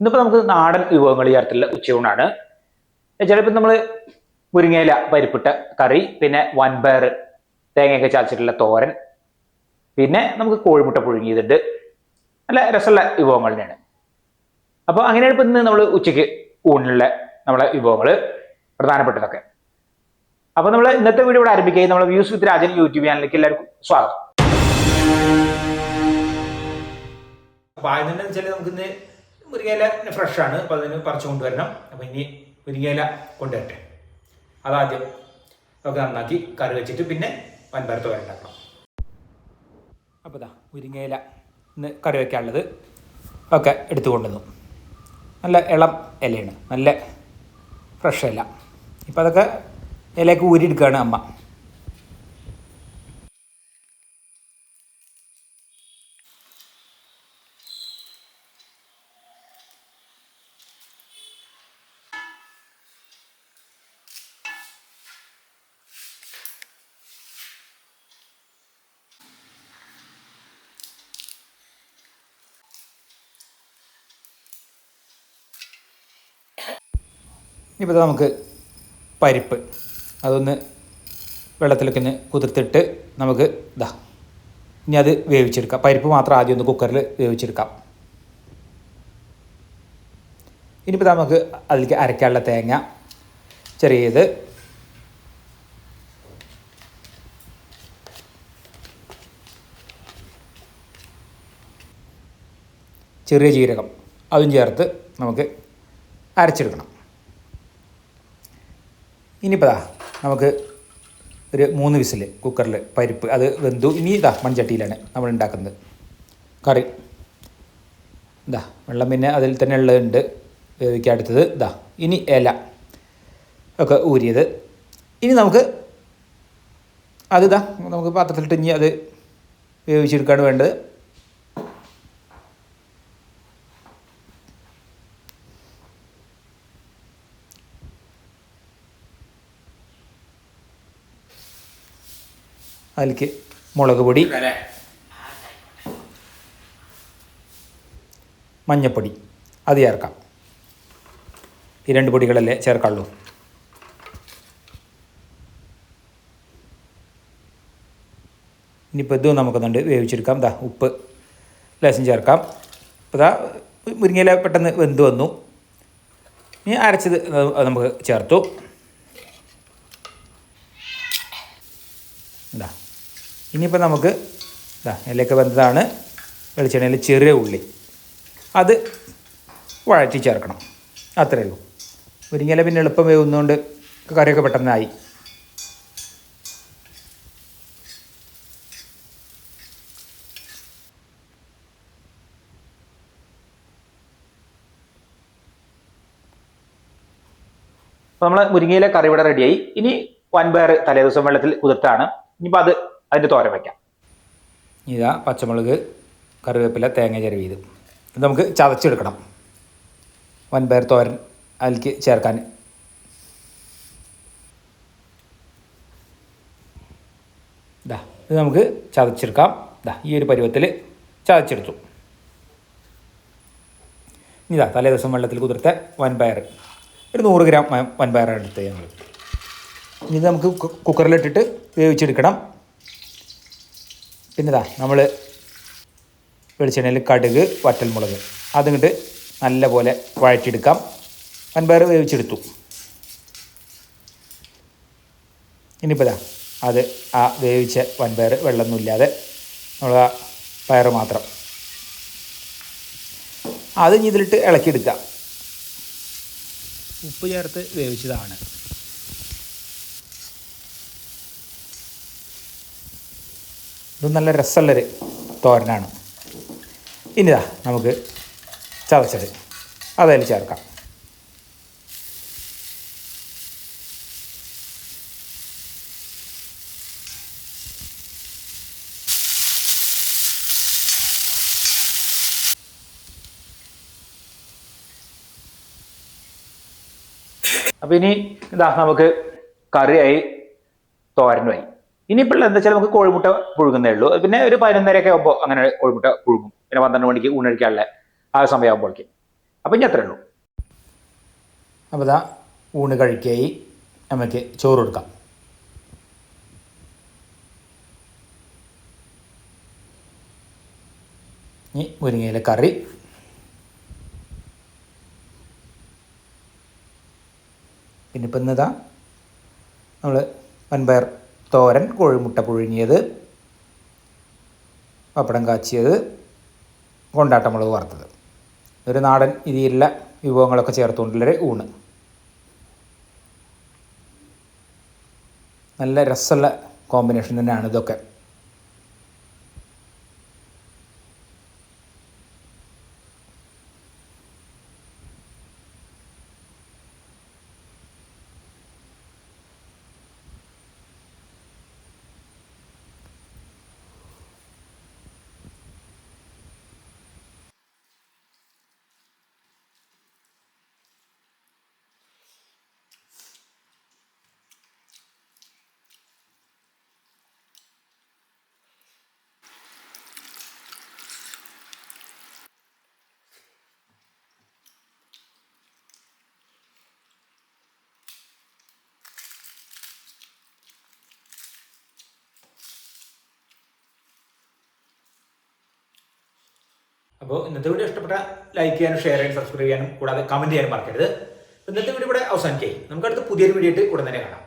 ഇന്നിപ്പോൾ നമുക്ക് നാടൻ വിഭവങ്ങൾ ഈ ചേർത്തുള്ള ഉച്ചയൂണാണ്. ചിലപ്പോൾ നമ്മൾ മുരിങ്ങയില പരിപ്പിട്ട കറി പിന്നെ വൻപയർ തേങ്ങയൊക്കെ ചതച്ചിട്ടുള്ള തോരൻ പിന്നെ നമുക്ക് കോഴിമുട്ട പുഴുങ്ങിയതുണ്ട്. നല്ല രസമുള്ള വിഭവങ്ങൾ തന്നെയാണ്. അപ്പോൾ അങ്ങനെയാണ് ഇപ്പം ഇന്ന് നമ്മൾ ഉച്ചയ്ക്ക് ഊണിലുള്ള നമ്മളെ വിഭവങ്ങൾ പ്രധാനപ്പെട്ടതൊക്കെ. അപ്പോൾ നമ്മൾ ഇന്നത്തെ വീഡിയോ ഇവിടെ ആരംഭിക്കുകയും നമ്മൾ വ്യൂസ് വിത്ത് രാജൻ യൂട്യൂബ് ചാനലിലേക്ക് എല്ലാവർക്കും സ്വാഗതം. അപ്പോൾ ആദ്യം തന്നെ വെച്ചാൽ നമുക്ക് ഇന്ന് മുരിങ്ങയില ഫ്രഷാണ്. അപ്പോൾ അതിന് പറിച്ചു കൊണ്ടുവരണം. അപ്പോൾ ഇനി മുരിങ്ങയില കൊണ്ടുവരട്ടെ. അതാദ്യം ഒക്കെ നന്നാക്കി കറി വെച്ചിട്ട് പിന്നെ വൻപരത്ത് വരണ്ടാക്കണം അപ്പോൾ ഇതാ മുരിങ്ങയില ഇന്ന് കറി വയ്ക്കാനുള്ളത് ഒക്കെ എടുത്തു കൊണ്ടുവന്നു. നല്ല ഇളം ഇലയാണ്. നല്ല ഫ്രഷ് ഇല. ഇപ്പം അതൊക്കെ ഇലയൊക്കെ ഊരിയെടുക്കുകയാണ് അമ്മ. ഇപ്പോൾ നമുക്ക് പരിപ്പ്. അതൊന്ന് വെള്ളത്തിലൊക്കെ ഒന്ന് കുതിർത്തിട്ട് നമുക്ക് ഇതാ ഇനി അത് വേവിച്ചെടുക്കാം. പരിപ്പ് മാത്രം ആദ്യം ഒന്ന് കുക്കറിൽ വേവിച്ചെടുക്കാം. ഇനിയിപ്പോൾ നമുക്ക് അതിലേക്ക് അരക്കാനുള്ള തേങ്ങ ചെറിയത് ചെറിയ ജീരകം. അതും ചേർത്ത് നമുക്ക് അരച്ചെടുക്കണം. ഇനിയിപ്പോൾ നമുക്ക് ഒരു മൂന്ന് വിസിൽ കുക്കറിൽ പരിപ്പ് അത് വെന്തു. ഇനി ഇതാ മൺചട്ടിയിലാണ് നമ്മൾ ഉണ്ടാക്കുന്നത്. കറി. ഇതാ വെള്ളം പിന്നെ അതിൽ തന്നെ ഉള്ളതുണ്ട്. വേവിക്കാൻ അടുത്തത് ഇതാ ഇനി ഇല ഒക്കെ ഊരിയത്. ഇനി നമുക്ക് അത് ഇതാ നമുക്ക് പാത്രത്തിലിട്ട് ഇനി അത് വേവിച്ചെടുക്കുകയാണ് വേണ്ടത്. അതിലേക്ക് മുളക് പൊടി മഞ്ഞപ്പൊടി അത് ചേർക്കാം. ഈ രണ്ട് പൊടികളല്ലേ ചേർക്കാള്ളൂ. ഇനിയിപ്പോൾ ഇതും നമുക്കൊന്നുണ്ട് വേവിച്ചെടുക്കാം. ദാ ഉപ്പ് ലേശം ചേർക്കാം. ഇപ്പോൾ ദാ മുരിങ്ങയില പെട്ടെന്ന് വെന്ത് വന്നു. ഇനി അരച്ചത് നമുക്ക് ചേർത്തു. ഇതാ ഇനിയിപ്പോൾ നമുക്ക് ഇതാ ഇലയൊക്കെ വെന്തതാണ് വെളിച്ചെണ്ണയിൽ ചെറിയ ഉള്ളി. അത് വഴറ്റി ചേർക്കണം. അത്രയേ ഉള്ളൂ. മുരിങ്ങയില പിന്നെ എളുപ്പം വേവുന്നതുകൊണ്ട് കറിയൊക്കെ പെട്ടെന്നായി. അപ്പോൾ നമ്മൾ മുരിങ്ങയിലെ കറി ഇവിടെ റെഡിയായി ഇനി വൻപയർ തലേദിവസം വെള്ളത്തിൽ കുതിർത്താണ്. ഇനിയിപ്പോൾ അത് അതിന്റെ തോരൻ വയ്ക്കാം ഇതാ പച്ചമുളക് കറിവേപ്പില തേങ്ങ ചെരുവ് ഇത്. ഇത് നമുക്ക് ചതച്ചെടുക്കണം. വൻപയർ തോരൻ അതിലേക്ക് ചേർക്കാൻ. ഇതാ ഇത് നമുക്ക് ചതച്ചെടുക്കാം. ഇതാ ഈ ഒരു പരുവത്തിൽ ചതച്ചെടുത്തു. ഇതാ തലേ ദിവസം വെള്ളത്തിൽ കുതിർത്ത വൻപയർ ഒരു നൂറ് ഗ്രാം വൻപയറാണ് എടുത്തത് ഞങ്ങൾ. ഇത് നമുക്ക് കുക്കറിലിട്ടിട്ട് വേവിച്ചെടുക്കണം. പിന്നെ ഇതാ നമ്മൾ വെളിച്ചെണ്ണയിൽ കടുക് വറ്റൽമുളക്. അതിങ്ങോട്ട് നല്ലപോലെ വഴറ്റിയെടുക്കാം. വൻപയർ വേവിച്ചെടുത്തു. ഇനിയിപ്പോൾ അത് ആ വേവിച്ച വൻപയർ വെള്ളമൊന്നുമില്ലാതെ നമ്മൾ ആ പയർ മാത്രം. അത് ഇതിലിട്ട് ഇളക്കിയെടുക്കുക ഉപ്പ് ചേർത്ത് വേവിച്ചതാണ്. ഇത് നല്ല രസമുള്ളൊരു തോരനാണ്. ഇനിതാ നമുക്ക് ചതച്ചത്. അതതിൽ ചേർക്കാം. അപ്പം ഇനി ഇതാ നമുക്ക് കറിയായി തോരനുമായി. ഇനിയിപ്പോൾ എന്താ വെച്ചാൽ നമുക്ക് കോഴിമുട്ട പുഴുകുന്നേ ഉള്ളൂ. പിന്നെ ഒരു പതിനൊന്നരയൊക്കെ ആകുമ്പോൾ അങ്ങനെ കോഴിമുട്ട പുഴുകും പിന്നെ പന്ത്രണ്ട് മണിക്ക് ഊണഴിക്കാനുള്ള ആ സമയമാകുമ്പോഴേക്കും അപ്പം ഇനി അത്രേ ഉള്ളൂ. അപ്പോൾ ഇതാ ഊണ് കഴിക്കായി. നമുക്ക് ചോറ് കൊടുക്കാം. ഇനി മുരിങ്ങയിലെ കറി. പിന്നെ ഇപ്പം ഇന്നതാ നമ്മൾ വൻപയർ തോരൻ കോഴിമുട്ട പുഴുങ്ങിയത് പപ്പടം കാച്ചിയത് കൊണ്ടാട്ടമുളക് വറുത്തത്. ഒരു നാടൻ രീതിയിലുള്ള വിഭവങ്ങളൊക്കെ ചേർത്തുകൊണ്ടുള്ളൊരു ഊണ്. നല്ല രസമുള്ള കോമ്പിനേഷൻ തന്നെയാണ് ഇതൊക്കെ. അപ്പോൾ ഇന്നത്തെ വീഡിയോ ഇഷ്ടപ്പെട്ട ലൈക്ക് ചെയ്യാനും ഷെയർ ചെയ്യാനും സബ്സ്ക്രൈബ് ചെയ്യാനും കൂടാതെ കമന്റ് ചെയ്യാനും മറക്കരുത്. ഇന്നത്തെ വീഡിയോ ഇവിടെ അവസാനിക്കായി നമുക്ക് അടുത്ത പുതിയൊരു വീഡിയോ ആയിട്ട് ഉടൻ തന്നെ കാണാം.